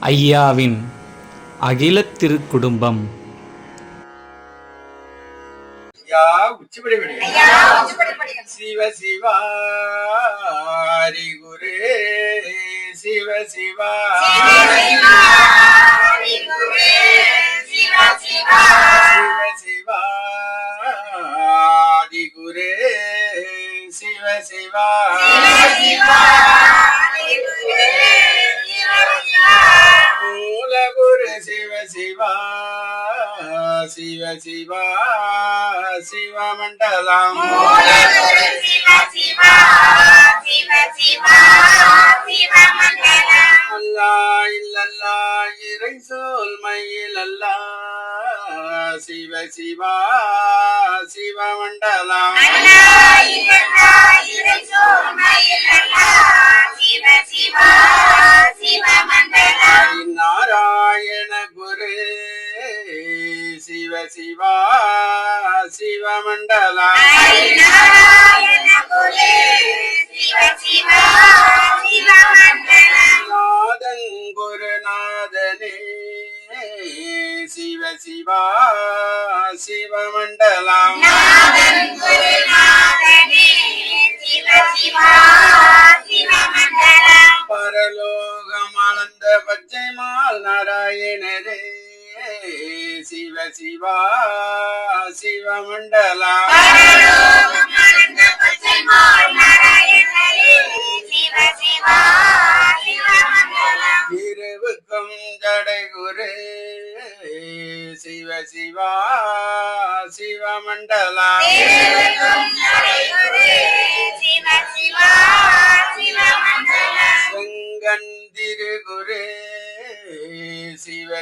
ஐயாவின் அகிலத் திருக்குடும்பம். ஐயா உச்சிப்படி படி சிவ சிவா குரு சிவ சிவா சிவ சிவா சிவ சிவா சிவ சிவா சிவ சிவா சிவமண்டலம். அல்லா இல்லல்லா இறை சொல் மயில் அல்லா சிவ சிவா சிவமண்டலம் நாராயண சிவமண்டலம் நாதன் குருநாதனே சிவ சிவா சிவமண்டலம் பரலோகம்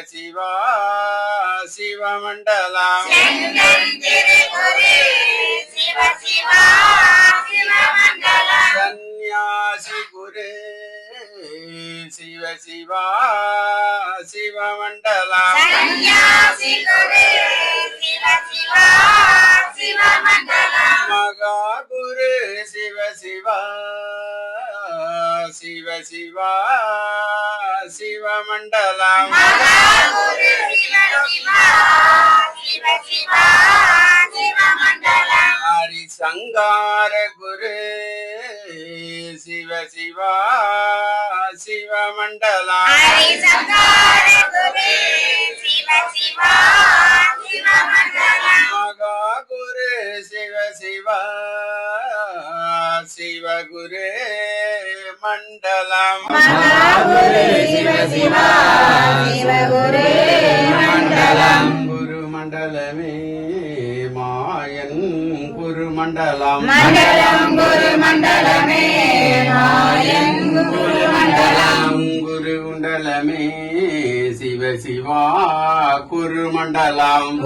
சிவ சிவா சிவமண்டலம். சந்நியாசி குரு சிவ சிவா சிவமண்டலம் மகா குரு சிவ சிவா. சிவ சிவா சிவமண்டலம். ஹரி சங்கார குரு சிவ சிவா சிவமண்டலம். மகா குரு சிவ சிவா சிவகுரு மண்டலம். குரு மண்டலமே மாயன் குரு மண்டலம். மண்டலம் குரு மண்டலமே மாயன் குரு மண்டலம். குரு மண்டலமே சிவ சிவா குரு மண்டலம்.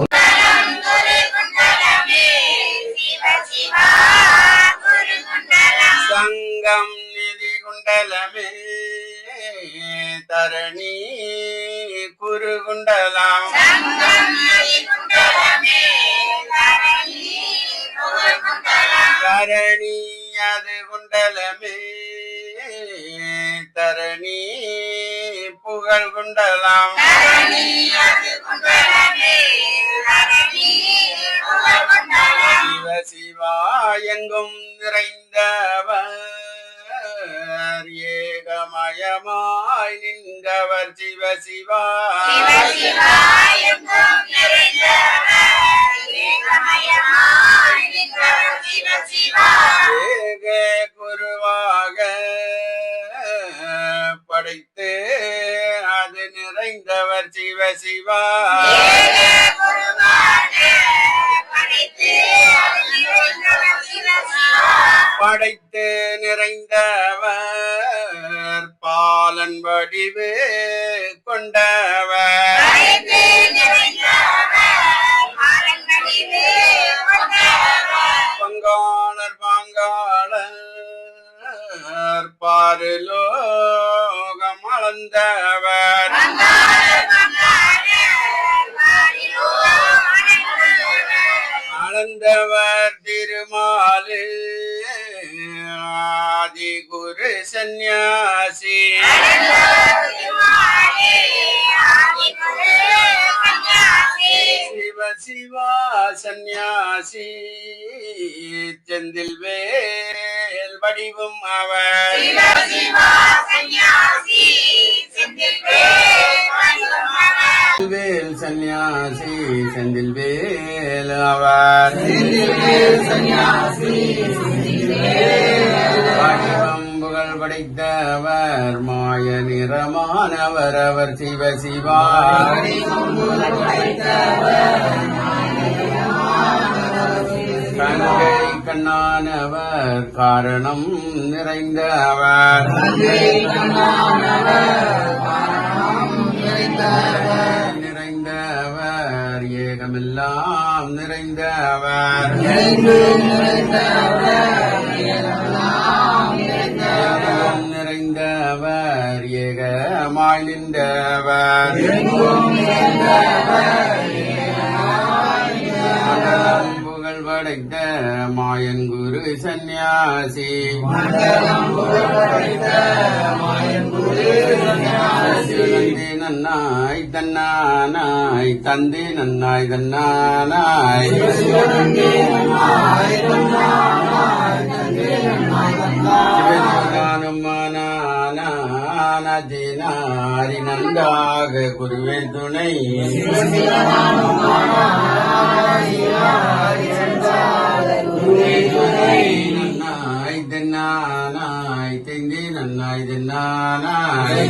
தரணி அது குண்டலமே. தரணி புகழ் குண்டலம். சிவ சிவா எங்கும் நிறைந்தவர். ஏகமயமாய் நின்றவர் சிவ சிவா ஏக குருவாக படைத்து அது நிறைந்தவர் சிவ சிவா படைத்து நிறைந்தவர் பாலன் வடிவு. ആനന്ദവർ തിരുമാൽ ആദി ഗുരു സന്യാസി. ശിവ ശിവ സന്യാസി. ചെന്തിൽ വേൽ വടിവും അവർ. ശിവ ശിവ സന്യാസി. ചെന്തിൽ വേൽ വടിവും வேல் சந்நியாசி செந்தில் வேல் அவர் புகழ் படைத்தவர் மாய நிறமானவர் அவர் சிவ சிவா. கங்கை கண்ணானவர் காரணம் நிறைந்தவர். நிறைந்தவர் ஏகமெல்லாம் நிறைந்தவர். ஏகம் நிறைந்தவர். ஏகமாய் நின்றவர். புகழ் படைத்த மாயன் குரு சந்நியாசி. தந்தி நன்னாய் தன்னானாய் தந்தி நன்னாய் தன்னானாய். சிவனாரி நன்றாக குருவே துணை. நன்னாய் தென்னானாய் தெந்தி நன்னாய் தென்னானாய்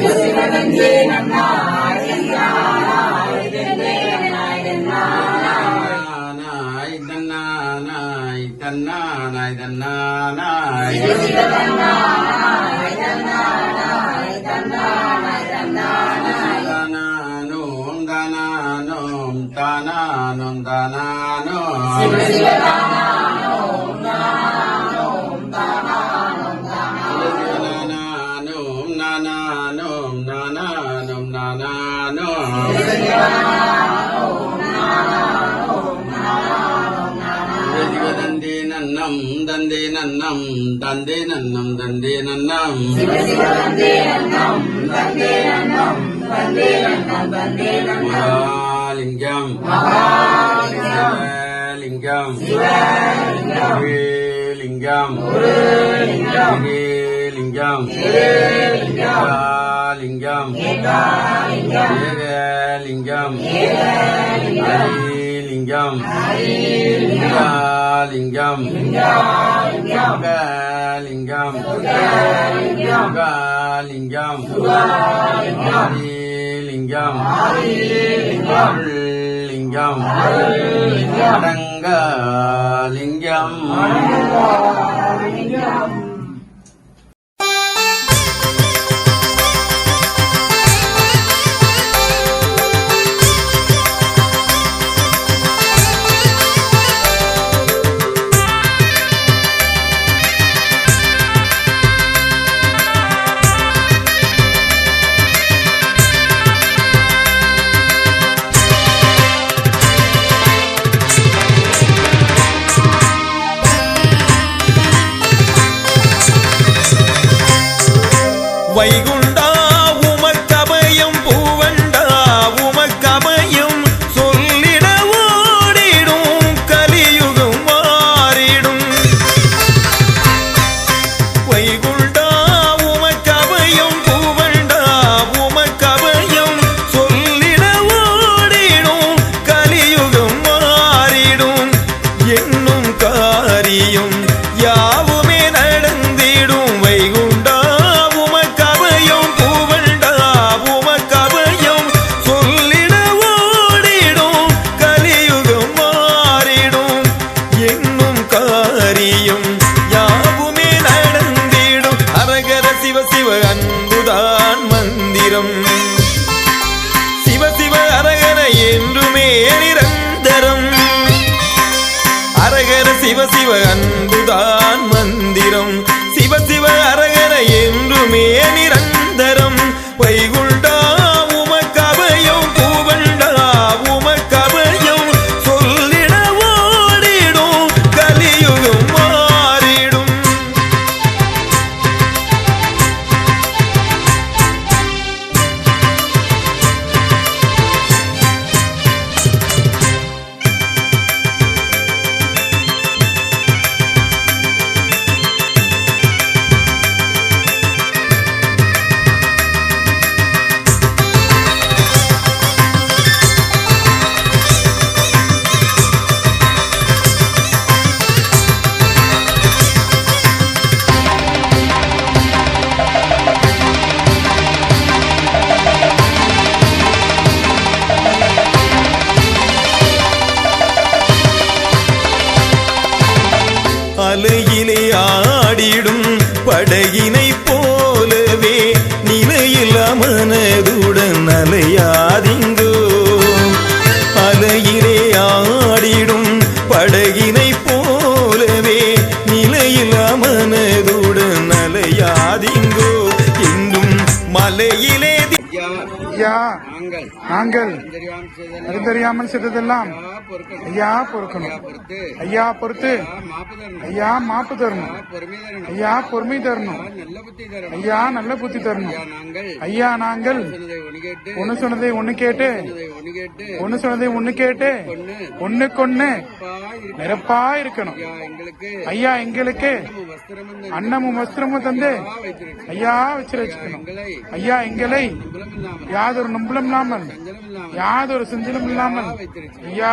நானாய் தன்னானாய் தன்னானாய் தன்னானாய் தானானோம் தானானோம் தந்தே நன்னம் தந்தே நன்னம் தந்தே நன்னம் தந்தே நன்னம் மகாலிங்கம் லிங்கம் லிங்கம் லிங்கம் லிங்கம் ஏகலிங்கம் ஹரிலிங்கம் லிங்கம் லிங்கம் லிங்கம் ஹரிலிங்கம் லிங்கம் அடங்கலிங்கம் 为公 அரகர சிவ சிவ அன்புதான் மந்திரம். சிவ சிவ அரகர என்றுமே நிரந்தரம். வைகு அலையிலே ஆடிடும் படையினை போலவே நிலையில்லா மனதுடன் அலையாதிங்கோ. அலையிலே ஆடிடும் படகினை போலவே நிலையில்லா மனதுடன் அலையாதிங்கோ. இன்னும் மலையிலே யா. நாங்கள் தெரியாமல் செய்ததெல்லாம் ஐயா பொறுக்கணும். ஐயா பொறுத்து. ஐயா மாப்பு தரணும். ஐயா பொறுமை தரணும். நல்ல புத்தி தரணும். ஐயா நல்ல புத்தி தரணும். நாங்கள் ஐயா நாங்கள் ஒன்னு சொன்னதை ஒண்ணு கேட்டு ஒன்னு சொன்னதை ஒண்ணு கேட்டு அப்பா இருக்கு நிரப்பா இருக்கணும். ஐயா எங்களுக்கு அன்னமும் வஸ்திரமும் தந்து ஐயா வச்சு வச்சுக்கணும் ஐயா எங்களை யாதொரு சஞ்சலம் இல்லாமல் யாதொரு செஞ்சலும் இல்லாமல் ஐயா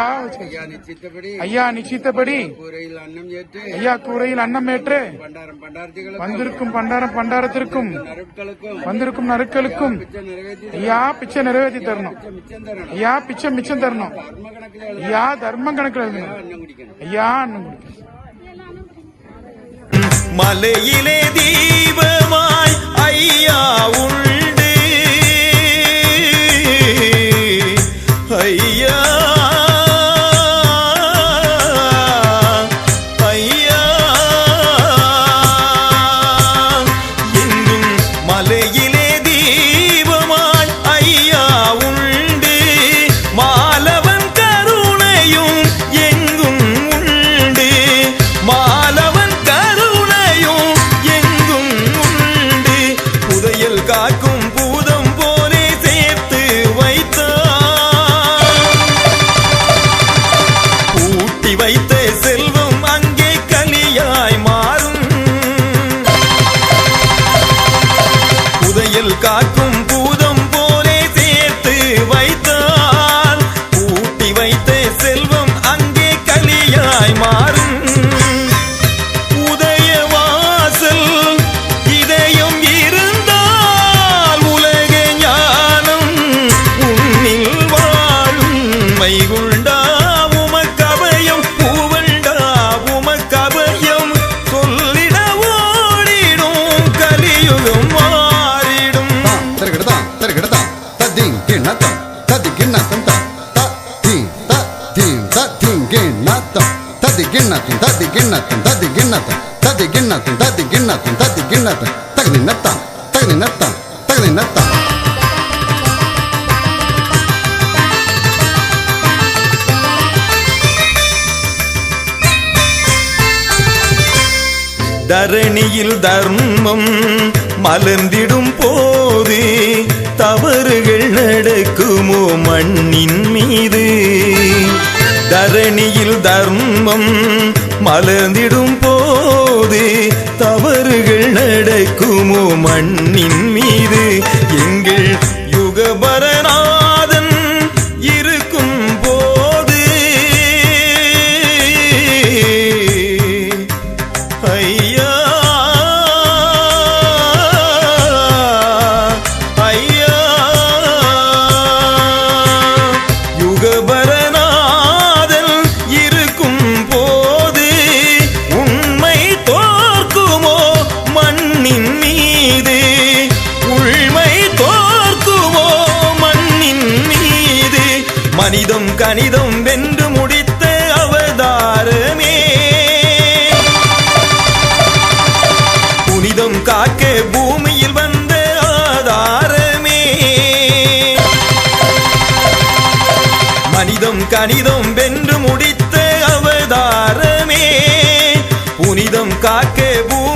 ஐயா நிச்சயித்தபடி ஐயா கூரையில் அன்னம் ஏற்று ஐயா கூரையில் அன்னம் ஏற்று பண்டாரம் பண்டாரத்திகளுக்கும் வந்திருக்கும் பண்டாரம் பண்டாரத்திற்கும் வந்திருக்கும் நறுக்களுக்கும் ஐயா பிச்சை நிறைவேற்றி தரணும். ஐயா பிச்சை மிச்சம் தரணும். ஐயா தர்மம் கணக்கில் எழுதணும். ஐயா. மலையிலே தீபமாய் ஐயா உண்டு. தத்தி கிண்ணத்தம் தகுதி நத்தம் தகுதி நத்தம் தகுதி நத்தம் தரணியில் தர்மம் மலர்ந்திடும் போது தவறுகள் நடக்குமோ மண்ணின் மீது? தரணியில் தர்மம் மலர்ந்திடும் போது கிடைக்குமோ மண்ணின் மீது? கணிதம் கணிதம் வென்று முடித்த அவதாரமே. புனிதம் காக்க பூமியில் வந்த ஆதாரமே. மனிதம் கணிதம் வென்று முடித்த அவதாரமே. புனிதம் காக்க பூமி